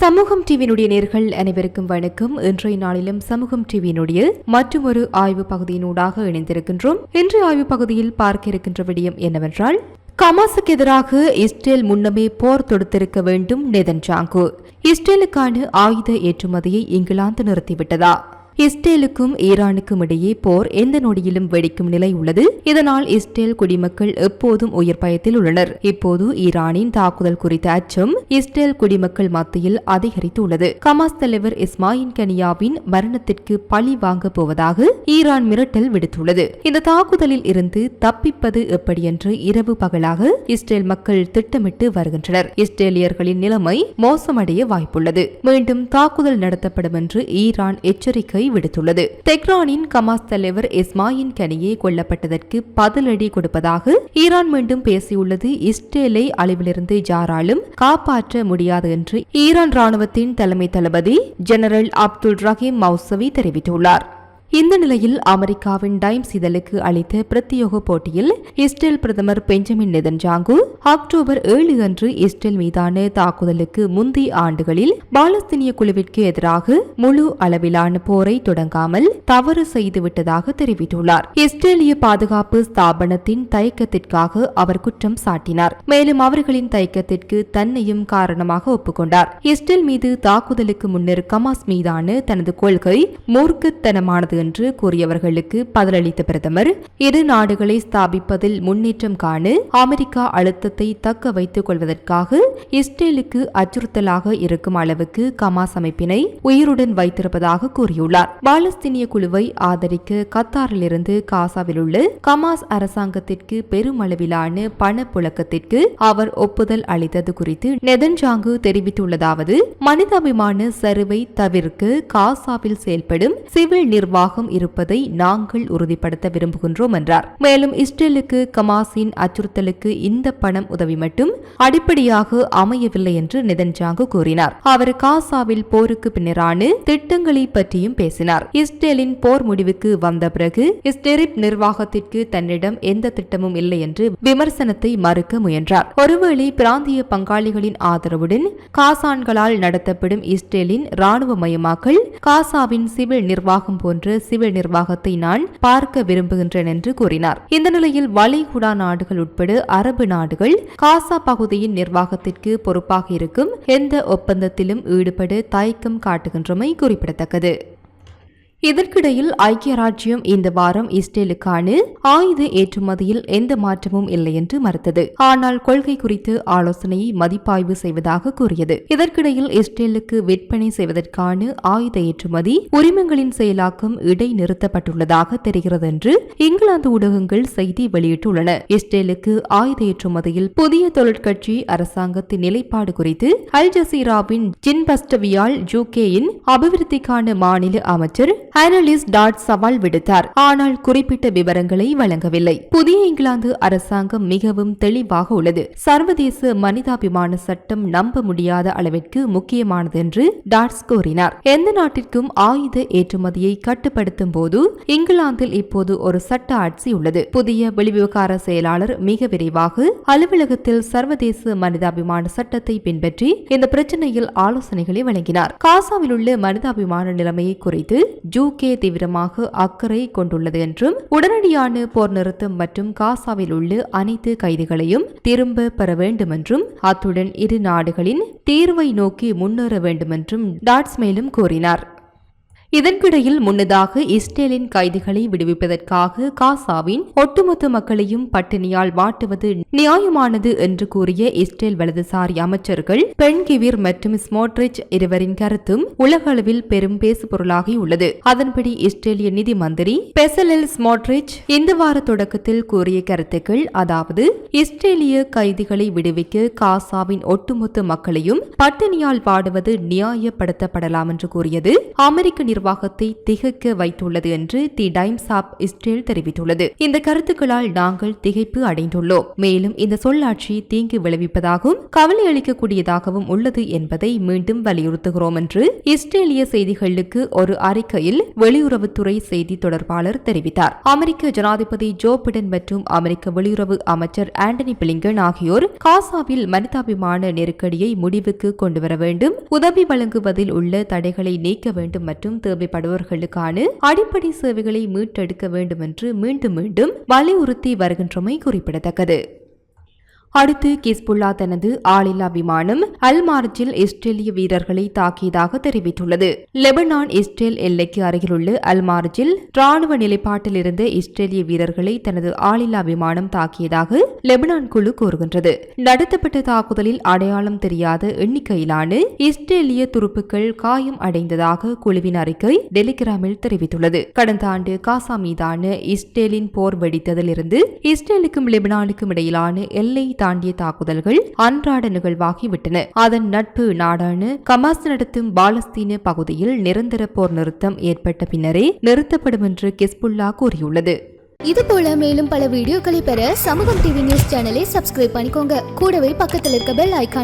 சமூகம் டிவியினுடைய நேர்கள் அனைவருக்கும் வணக்கம். இன்றைய நாளிலும் சமூகம் டிவியினுடைய மற்றொரு ஆய்வு பகுதியினூடாக இணைந்திருக்கின்றோம். இன்றைய ஆய்வு பகுதியில் பார்க்க இருக்கின்ற விடயம் என்னவென்றால் கமாசுக்கு எதிராக இஸ்ரேல் முன்னமே போர் தொடுத்திருக்க வேண்டும் நெதன் ஜாங்கு இஸ்ரேலுக்கான ஆயுத ஏற்றுமதியை இங்கிலாந்து நிறுத்திவிட்டதா? இஸ்ரேலுக்கும் ஈரானுக்கும் இடையே போர் எந்த நொடியிலும் வெடிக்கும் நிலை உள்ளது. இதனால் இஸ்ரேல் குடிமக்கள் எப்போதும் உயிர் பயத்தில் உள்ளனர். இப்போது ஈரானின் தாக்குதல் குறித்த அச்சம் இஸ்ரேல் குடிமக்கள் மத்தியில் அதிகரித்துள்ளது. கமாஸ் தலைவர் இஸ்மாயின் கனியாவின் மரணத்திற்கு பழி வாங்க போவதாக ஈரான் மிரட்டல் விடுத்துள்ளது. இந்த தாக்குதலில் இருந்து தப்பிப்பது எப்படி என்று இரவு பகலாக இஸ்ரேல் மக்கள் திட்டமிட்டு வருகின்றனர். இஸ்ரேலியர்களின் நிலைமை மோசமடைய வாய்ப்புள்ளது. மீண்டும் தாக்குதல் நடத்தப்படும் என்று ஈரான் எச்சரிக்கை விடுத்துள்ளது. தெஹ்ரானின் கமாஸ் தலைவர் இஸ்மாயின் கனியே கொல்லப்பட்டதற்கு பதிலடி கொடுப்பதாக ஈரான் மீண்டும் பேசியுள்ளது. இஸ்ரேலை அழிவிலிருந்து யாராலும் காப்பாற்ற முடியாது என்று ஈரான் ராணுவத்தின் தலைமை தளபதி ஜெனரல் அப்துல் ரஹீம் மௌசவி தெரிவித்துள்ளார். இந்த நிலையில் அமெரிக்காவின் டைம்ஸ் இதழுக்கு அளித்த பிரத்யோக போட்டியில் இஸ்ரேல் பிரதமர் பெஞ்சமின் நெதன்ஜாங்கு அக்டோபர் ஏழு அன்று இஸ்ரேல் மீதான தாக்குதலுக்கு முந்தைய ஆண்டுகளில் பாலஸ்தீனிய குழுவிற்கு எதிராக முழு அளவிலான போரை தொடங்காமல் தவறு செய்துவிட்டதாக தெரிவித்துள்ளார். இஸ்ரேலிய பாதுகாப்பு ஸ்தாபனத்தின் தயக்கத்திற்காக அவர் குற்றம் சாட்டினார். மேலும் அவர்களின் தயக்கத்திற்கு தன்னையும் காரணமாக ஒப்புக்கொண்டார். இஸ்ரேல் மீது தாக்குதலுக்கு முன்னர் கமாஸ் மீதான தனது கொள்கை மூர்க்கத்தனமானது என்று கூறியவர்களுக்கு பதிலளித்த பிரதமர் இரு நாடுகளை ஸ்தாபிப்பதில் முன்னேற்றம் காண அமெரிக்கா அழுத்தத்தை தக்க வைத்துக் கொள்வதற்காக இஸ்ரேலுக்கு அச்சுறுத்தலாக இருக்கும் அளவுக்கு கமாஸ் அமைப்பினை உயிருடன் வைத்திருப்பதாக கூறியுள்ளார். பாலஸ்தீனிய குழுவை ஆதரிக்க கத்தாரிலிருந்து காசாவில் உள்ள கமாஸ் அரசாங்கத்திற்கு பெருமளவிலான பணப்புழக்கத்திற்கு அவர் ஒப்புதல் அளித்தது குறித்து நெதன்ஜாங்கு தெரிவித்துள்ளதாவது மனிதாபிமான சரிவை தவிர்க்க காசாவில் செயல்படும் சிவில் நிர்வாக நிர்வாகம் இருப்பதை நாங்கள் உறுதிப்படுத்த விரும்புகின்றோம் என்றார். மேலும் இஸ்ரேலுக்கு கமாஸின் அச்சுறுத்தலுக்கு இந்த பணம் உதவி மட்டும் அடிப்படையாக அமையவில்லை என்று நெதன்ஜாங்கு கூறினார். அவர் காசாவில் போருக்கு பின்னரான திட்டங்களை பற்றியும் பேசினார். இஸ்ரேலின் போர் முடிவுக்கு வந்த பிறகு இஸ்டெரிப் நிர்வாகத்திற்கு தன்னிடம் எந்த திட்டமும் இல்லை என்று விமர்சனத்தை மறுக்க முயன்றார். ஒருவேளை பிராந்திய பங்காளிகளின் ஆதரவுடன் காசான்களால் நடத்தப்படும் இஸ்ரேலின் ராணுவமயமாக்கல் காசாவின் சிவில் நிர்வாகம் போன்ற சிவில் நிர்வாகத்தை நான் பார்க்க விரும்புகின்றேன் என்று கூறினார். இந்த நிலையில் வளைகுடா நாடுகள் உட்பட அரபு நாடுகள் காசா பகுதியின் நிர்வாகத்திற்கு பொறுப்பாக இருக்கும் எந்த ஒப்பந்தத்திலும் ஈடுபட தயக்கம் காட்டுகின்றமை குறிப்பிடத்தக்கது. இதற்கிடையில் ஐக்கிய ராஜ்யம் இந்த வாரம் இஸ்ரேலுக்கான ஆயுத ஏற்றுமதியில் எந்த மாற்றமும் இல்லை என்று மறுத்தது. ஆனால் கொள்கை குறித்து ஆலோசனையை மதிப்பாய்வு செய்வதாக கூறியது. இதற்கிடையில் இஸ்ரேலுக்கு விற்பனை செய்வதற்கான ஆயுத ஏற்றுமதி உரிமங்களின் செயலாக்கம் இடைநிறுத்தப்பட்டுள்ளதாக தெரிகிறது என்று இங்கிலாந்து ஊடகங்கள் செய்தி வெளியிட்டுள்ளன. இஸ்ரேலுக்கு ஆயுத ஏற்றுமதியில் புதிய தொழிற்கட்சி அரசாங்கத்தின் நிலைப்பாடு குறித்து அல் ஜசீராவின் ஜின்பஸ்டவியால் யூகேயின் அபிவிருத்திக்கான மாநில அமைச்சர் அனலிஸ்ட் டாட் சவால் விடுத்தார். ஆனால் குறிப்பிட்ட விவரங்களை வழங்கவில்லை. புதிய இங்கிலாந்து அரசாங்கம் மிகவும் தெளிவாக உள்ளது. சர்வதேச மனிதாபிமான சட்டம் நம்ப முடியாத அளவிற்கு முக்கியமானது என்று டாட்ஸ் கூறினார். எந்த நாட்டிற்கும் ஆயுத ஏற்றுமதியை கட்டுப்படுத்தும் போது இங்கிலாந்தில் இப்போது ஒரு சட்ட ஆட்சி உள்ளது. புதிய வெளிவிவகார செயலாளர் மிக விரைவாக அலுவலகத்தில் சர்வதேச மனிதாபிமான சட்டத்தை பின்பற்றி இந்த பிரச்சனையில் ஆலோசனைகளை வழங்கினார். காசாவில் உள்ள மனிதாபிமான நிலைமையை குறித்து யூகே தீவிரமாக அக்கறை கொண்டுள்ளது என்றும் உடனடியான போர் நிறுத்தம் மற்றும் காசாவில் உள்ள அனைத்து கைதிகளையும் திரும்ப பெற வேண்டும் என்றும் அத்துடன் இரு நாடுகளின் தீர்வை நோக்கி முன்னேற வேண்டும் என்றும் டாட்ஸ் மேலும் கூறினார். இதற்கிடையில் முன்னதாக இஸ்ரேலின் கைதிகளை விடுவிப்பதற்காக காசாவின் ஒட்டுமொத்த மக்களையும் பட்டினியால் வாட்டுவது நியாயமானது என்று கூறிய இஸ்ரேல் வலதுசாரி அமைச்சர்கள் பெண்கிவிர் மற்றும் ஸ்மோட்ரிச் இருவரின் கருத்தும் உலகளவில் பெரும் பெரும் பேசுபொருளாகியுள்ளது அதன்படி இஸ்ரேலிய நிதி மந்திரி பெசலில் ஸ்மோட்ரிச் இந்த வார தொடக்கத்தில் கூறிய கருத்துக்கள் அதாவது இஸ்ரேலிய கைதிகளை விடுவிக்க காசாவின் ஒட்டுமொத்த மக்களையும் பட்டினியால் வாடுவது நியாயப்படுத்தப்படலாம் என்று கூறியது. அமெரிக்க நிர்வாகத்தை திகைக்க வைத்துள்ளது என்று தி டைம்ஸ் ஆப் இஸ்ரேல் தெரிவித்துள்ளது. இந்த கருத்துக்களால் நாங்கள் திகைப்பு அடைந்துள்ளோம். மேலும் இந்த சொல்லாட்சி தீங்கு விளைவிப்பதாகவும் கவலை அளிக்கக்கூடியதாகவும் உள்ளது என்பதை மீண்டும் வலியுறுத்துகிறோம் என்று இஸ்ரேலிய செய்திகளுக்கு ஒரு அறிக்கையில் வெளியுறவுத்துறை செய்தி தொடர்பாளர் தெரிவித்தார். அமெரிக்க ஜனாதிபதி ஜோ பிடன் மற்றும் அமெரிக்க வெளியுறவு அமைச்சர் ஆண்டனி பிளிங்கன் ஆகியோர் காசாவில் மனிதாபிமான நெருக்கடியை முடிவுக்கு கொண்டுவர வேண்டும் உதவி வழங்குவதில் உள்ள தடைகளை நீக்க வேண்டும் மற்றும் தேவைப்படுவர்களுக்கான அடிப்படை சேவைகளை மீட்டெடுக்க வேண்டும் என்று மீண்டும் மீண்டும் வலியுறுத்தி வருகின்றமை குறிப்பிடத்தக்கது. அடுத்து கிஸ்புல்லா தனது ஆளில்லா விமானம் அல்மார்ஜில் இஸ்ரேலிய வீரர்களை தாக்கியதாக தெரிவித்துள்ளது. லெபனான் இஸ்ரேல் எல்லைக்கு அருகிலுள்ள அல்மார்ஜில் ராணுவ நிலைப்பாட்டில் இருந்த இஸ்ரேலிய வீரர்களை தனது ஆளில்லா விமானம் தாக்கியதாக லெபனான் குழு கூறுகின்றது. நடத்தப்பட்ட தாக்குதலில் அடையாளம் தெரியாத எண்ணிக்கையிலான இஸ்ரேலிய துருப்புக்கள் காயம் அடைந்ததாக குழுவின் அறிக்கை டெலிகிராமில் தெரிவித்துள்ளது. கடந்த ஆண்டு காசா மீதான இஸ்ரேலின் போர் வெடித்ததிலிருந்து இஸ்ரேலுக்கும் லெபனானுக்கும் இடையிலான எல்லை தாண்டிய தாக்குதல்கள் அன்றாட நிகழ்வாகிவிட்டன. அதன் நட்பு நாடான கமாஸ் நடத்தும் பாலஸ்தீன பகுதியில் நிரந்தர போர் நிறுத்தம் ஏற்பட்ட பின்னரே நிறுத்தப்படும் என்று கெஸ்புல்லா கூறியுள்ளது. இது போல மேலும் பல வீடியோக்களை பெற சமூகம் டிவி நியூஸ் சேனலை சப்ஸ்கிரைப் பண்ணிக்கோங்க. கூடவே பக்கத்தில் இருக்க பெல் ஐகான்